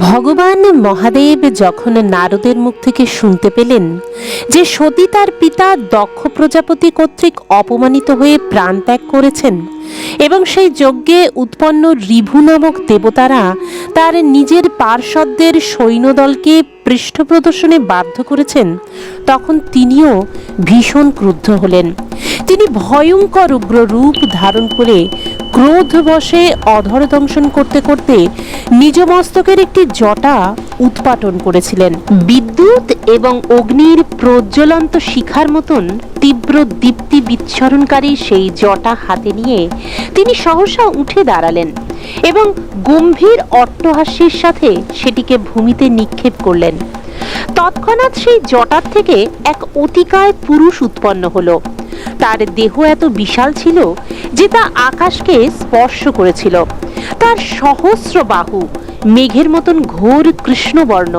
ভগবান মহাদেব যখন নারদের মুখ থেকে শুনতে পেলেন যে সতী তার পিতা দক্ষ প্রজাপতি কর্তৃক অপমানিত হয়ে প্রাণত্যাগ করেছেন এবং সেই যজ্ঞে উৎপন্ন রিভু নামক দেবতারা তার নিজের পার্শ্বদের সৈন্যদলকে পৃষ্ঠ প্রদর্শনে বাধ্য করেছেন, তখন তিনিও ভীষণ ক্রুদ্ধ হলেন। তিনি ভয়ঙ্কর উগ্র রূপ ধারণ করে ক্রোধবশে অধর দংশন করতে করতে নিজ মস্তকের একটি জটা উৎপাটন করেছিলেন। বিদ্যুৎ এবং অগ্নির প্রজ্বলন্ত শিখার মতন তীব্র দীপ্তি বিচ্ছরণকারী সেই জটা হাতে নিয়ে তিনি সহসা উঠে দাঁড়ালেন এবং গম্ভীর অট্টহাস্যের সাথে সেটিকে ভূমিতে নিক্ষেপ করলেন। তৎক্ষণাৎ সেই জটার থেকে এক অতিকায় পুরুষ উৎপন্ন হলো। তার দেহ এত বিশাল ছিল যে তা আকাশকে স্পর্শ করেছিল। তার সহস্র বাহু, মেঘের মতন ঘোর কৃষ্ণবর্ণ,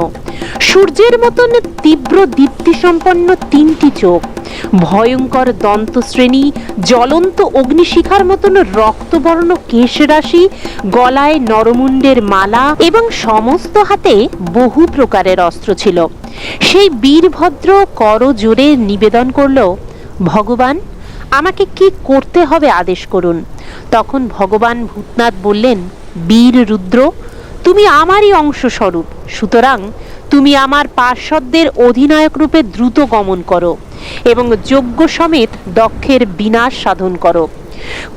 সূর্যের মতন তীব্র দীপ্তিসম্পন্ন তিনটি চোখ, ভয়ঙ্কর দন্তশ্রেণী, জ্বলন্ত অগ্নিশিখার মতন রক্তবর্ণ কেশরাশি, গলায় নরমুণ্ডের মালা এবং সমস্ত হাতে বহু প্রকারের অস্ত্র ছিল। সেই বীরভদ্র কর জোরে নিবেদন করল ভগবান, আমাকে কি করতে হবে আদেশ করুন। তখন ভগবান ভূতনাথ বললেন, বীর রুদ্র, তুমি আমারই অংশ স্বরূপ সুতরাং তুমি আমার পার্শ্বদের অধিনায়ক রূপে দ্রুত গমন করো এবং যজ্ঞ সমেত দক্ষের বিনাশ সাধন করো।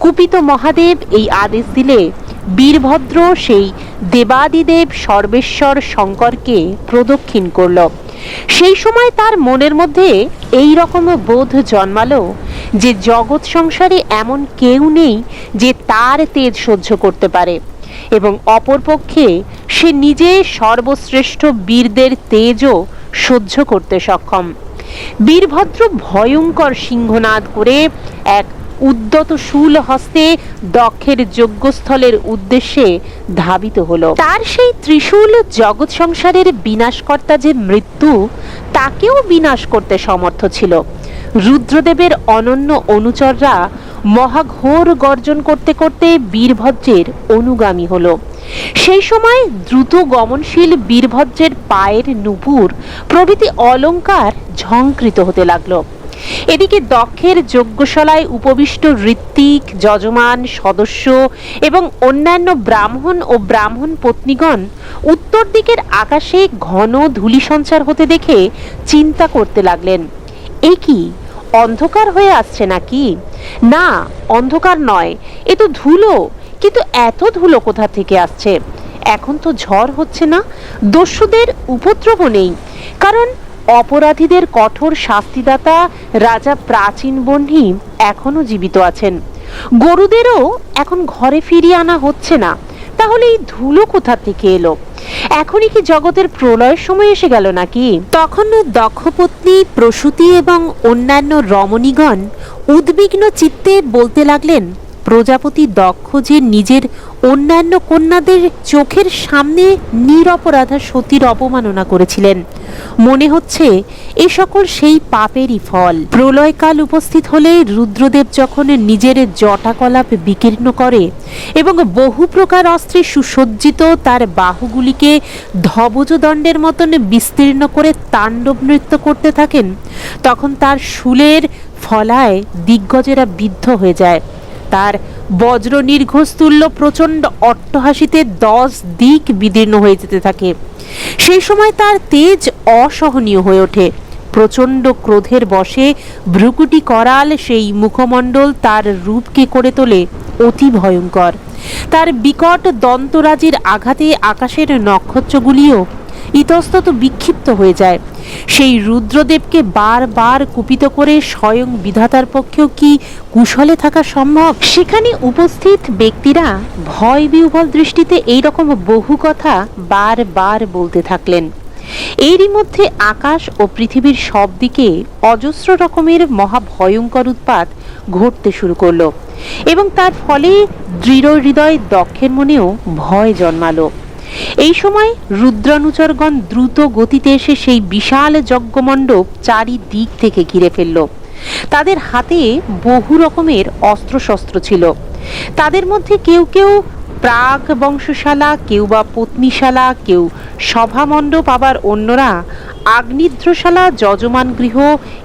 কুপিত মহাদেব এই আদেশ দিলে বীরভদ্র সেই দেবাদিদেব সর্বেশ্বর শঙ্করকে প্রদক্ষিণ করল। সেই সময় তার মনের মধ্যে এই রকম বোধ জন্মালো যে জগৎ সংসারে এমন কেউ নেই যে তার তেজ সহ্য করতে পারে এবং অপরপক্ষে সে নিজে সর্বশ্রেষ্ঠ বীরদের তেজও সহ্য করতে সক্ষম। বীরভদ্র ভয়ঙ্কর সিংহনাদ করে এক উদ্যত শূল হস্তে দক্ষের যজ্ঞস্থলের উদ্দেশ্যে ধাবিত হল। তার সেই ত্রিশূল জগৎ সংসারের বিনাশকর্তা যে মৃত্যু, তাকেও বিনাশ করতে সমর্থ ছিল। রুদ্রদেবের অনন্য অনুচররা মহাঘোর গর্জন করতে করতে বীরভদ্রের অনুগামী হল। সেই সময় দ্রুত গমনশীল বীরভদ্রের পায়ের নুপুর প্রভৃতি অলঙ্কার ঝংকৃত হতে লাগল। এদিকে দক্ষের যজ্ঞশালায় উপবিষ্ট ঋত্বিক, যজমান, সদস্য এবং অন্যান্য ব্রাহ্মণ ও ব্রাহ্মণ পত্নীগণ উত্তর দিকের আকাশে ঘন ধূলি সঞ্চার হতে দেখে চিন্তা করতে লাগলেন। এ কি, অন্ধকার হয়ে আসছে নাকি? না, অন্ধকার নয়, এ তো ধুলো, কিন্তু এত ধুলো কোথা থেকে আসছে? এখন তো ঝড় হচ্ছে না, দস্যুদের উপদ্রব নেই, কারণ অপরাধীদের কঠোর শাস্তিদাতা রাজা প্রাচীন বহ্নি এখনও জীবিত আছেন। গরুদেরও এখন ঘরে ফিরিয়ে আনা হচ্ছে না। তাহলে এই ধুলো কোথা থেকে এলো? এখনই কি জগতের প্রলয়ের সময় এসে গেল নাকি? তখন দক্ষপত্নী, প্রসূতি এবং অন্যান্য রমণীগণ উদ্বিগ্ন চিত্তে বলতে লাগলেন, প্রজাপতি দক্ষ যে নিজের অন্যান্য কন্যাদের চোখের সামনে নিরপরাধা সতীর অপমাননা করেছিলেন। মনে হচ্ছে এ সকল সেই পাপেরই ফল। প্রলয়কাল উপস্থিত হলে রুদ্রদেব যখন নিজের জটাকলাপ বিকীর্ণ করে এবং বহু প্রকার অস্ত্রে সুসজ্জিত তার বাহুগুলিকে ধবজদণ্ডের মতন বিস্তীর্ণ করে তাণ্ডব নৃত্য করতে থাকেন, তখন তার শুলের ফলায় দিগ্গজেরা বিদ্ধ হয়ে যায়। তার বজ্র নির্ঘোষতুল্য প্রচণ্ড অট্টহাসিতে দশ দিক বিদীর্ণ হয়ে যেতে থাকে। সেই সময় তার তেজ অসহনীয় হয়ে ওঠে। প্রচণ্ড ক্রোধের বশে ভ্রুকুটি করাল সেই মুখমণ্ডল তার রূপকে করে তোলে অতি ভয়ঙ্কর। তার বিকট দন্তরাজির আঘাতে আকাশের নক্ষত্রগুলিও ইতস্তত বিক্ষিপ্ত হয়ে যায়। সেই রুদ্রদেবকে বারবার কুপিত করে স্বয়ং বিধাতার পক্ষেও কি কুশলে থাকা সম্ভব? সেখানে উপস্থিত ব্যক্তিরা ভয় বিহ্বল দৃষ্টিতে এইরকম বহু কথা বারবার বলতে থাকলেন। এরই মধ্যে আকাশ ও পৃথিবীর সব দিকে অজস্র রকমের মহাভয়ঙ্কর উৎপাত ঘটতে শুরু করল এবং তার ফলে দৃঢ় হৃদয় দক্ষের মনেও ভয় জন্মালো। এই সময় রুদ্রানুচরগণ দ্রুত গতিতে এসে সেই বিশাল যজ্ঞমণ্ডপ চারিদিক থেকে ঘিরে ফেলল। তাদের হাতে বহু রকমের অস্ত্রশস্ত্র ছিল। তাদের মধ্যে কেউ কেউ প্রাক বংশশালা, কেউ বা পত্নীশালা, কেউ সভামণ্ডপ, আবার অন্যরা আগ্নিদ্রশালা, যজমান গৃহ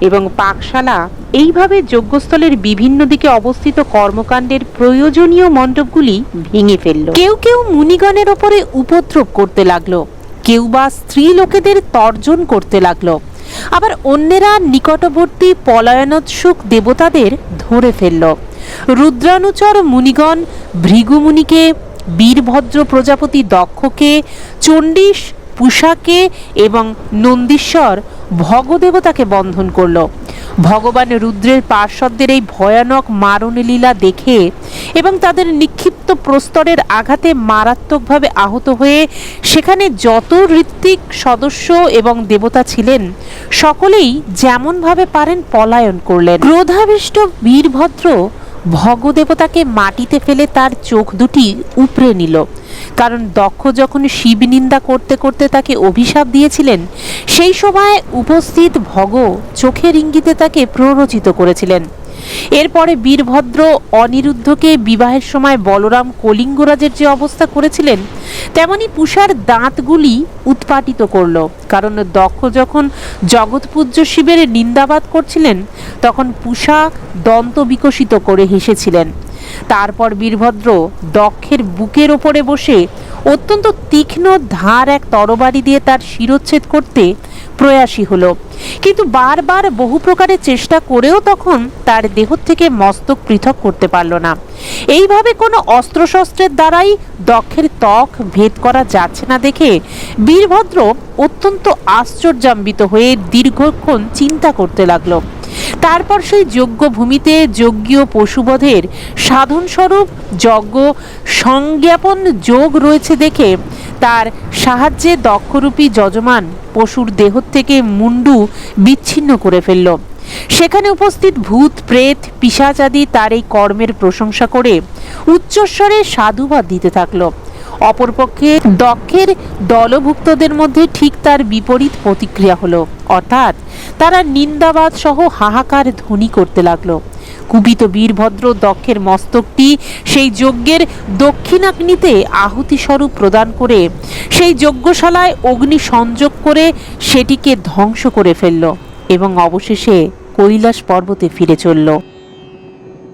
এবং পাকশালা এইভাবে যজ্ঞস্থলের বিভিন্ন দিকে অবস্থিত কর্মকাণ্ডের প্রয়োজনীয় মণ্ডপগুলি ভেঙে ফেলল। কেউ কেউ মুনিগণের ওপরে উপদ্রব করতে লাগল, কেউ বা স্ত্রী লোকেদের তর্জন করতে লাগল। আবার অন্যেরা নিকটবর্তী পলায়নোৎসুক দেবতাদের ধরে ফেলল। রুদ্রানুচর মুনিগণ ভৃগুমুনিকে বীরভদ্র প্রজাপতি দক্ষকে, চণ্ডীশ পুষাকে এবং নন্দীশ্বর ভগদেবতাকে বন্ধন করল। ভগবান রুদ্রের পার্শ্বদের এই ভয়ানক মারণ লীলা দেখে এবং তাদের নিক্ষিপ্ত প্রস্তরের আঘাতে মারাত্মকভাবে আহত হয়ে সেখানে যত ঋত্বিক সদস্য এবং দেবতা ছিলেন, সকলেই যেমনভাবে পারেন পলায়ন করলেন। ক্রোধাবিষ্ট বীরভদ্র ভগদেবতাকে মাটিতে ফেলে তার চোখ দুটি উপড়ে নিল। কারণ দক্ষ যখন শিব নিন্দা করতে করতে তাকে অভিশাপ দিয়েছিলেন, সেই সময় উপস্থিত ভগ চোখের ইঙ্গিতে তাকে প্ররোচিত করেছিলেন। এরপরে বীরভদ্র অনিরুদ্ধকে বিবাহের সময় বলরাম কলিঙ্গরাজের যে অবস্থা করেছিলেন, তেমনি পুষার দাঁতগুলি উৎপাটিত করল। কারণ দক্ষ যখন জগৎপূজ্য শিবের নিন্দাবাদ করছিলেন, তখন পুষা দন্ত বিকশিত করে হেসেছিলেন। তারপর বীরভদ্র দক্ষের বুকের ওপরে বসে অত্যন্ত তীক্ষ্ণ ধার এক তরবারি দিয়ে তার শিরোচ্ছেদ করতে প্রয়াসী হল। কিন্তু বারবার বহু প্রকারের চেষ্টা করেও তখন তার দেহ থেকে মস্তক পৃথক করতে পারল না। এইভাবে কোনো অস্ত্রশস্ত্রের দ্বারাই দক্ষের ত্বক ভেদ করা যাচ্ছে না দেখে বীরভদ্র অত্যন্ত আশ্চর্যাম্বিত হয়ে দীর্ঘক্ষণ চিন্তা করতে লাগল। তারপর সেই যজ্ঞ ভূমিতে যজ্ঞীয় পশুবধের সাধনস্বরূপ যজ্ঞ সংজ্ঞাপন যোগ রয়েছে দেখে তার সাহায্যে দক্ষরূপী যজমান পশুর দেহ থেকে মুন্ডু বিচ্ছিন্ন করে ফেলল। সেখানে উপস্থিত ভূত, প্রেত পিসাচাদি তার এই কর্মের প্রশংসা করে উচ্চস্বরে সাধুবাদ দিতে থাকল। অপরপক্ষে দক্ষের দলভুক্তদের মধ্যে ঠিক তার বিপরীত প্রতিক্রিয়া হলো। অর্থাৎ তারা নিন্দাবাদ সহ হাহাকার ধ্বনি করতে লাগল। কুপিত বীরভদ্র দক্ষের মস্তকটি সেই যজ্ঞের দক্ষিণাগ্নিতে আহুতি স্বরূপ প্রদান করে সেই যজ্ঞশালায় অগ্নি সংযোগ করে সেটিকে ধ্বংস করে ফেলল এবং অবশেষে কৈলাস পর্বতে ফিরে চলল।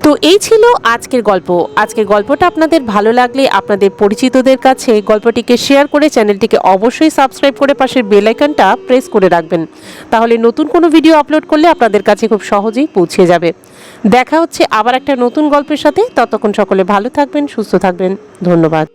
তো এই ছিল আজকের গল্প। আজকের গল্পটা আপনাদের ভালো লাগলে আপনাদের পরিচিতদের কাছে গল্পটিকে শেয়ার করে চ্যানেলটিকে অবশ্যই সাবস্ক্রাইব করে পাশের বেলাইকানটা প্রেস করে রাখবেন। তাহলে নতুন কোনো ভিডিও আপলোড করলে আপনাদের কাছে খুব সহজেই পৌঁছে যাবে। দেখা হচ্ছে আবার একটা নতুন গল্পের সাথে। ততক্ষণ সকলে ভালো থাকবেন, সুস্থ থাকবেন। ধন্যবাদ।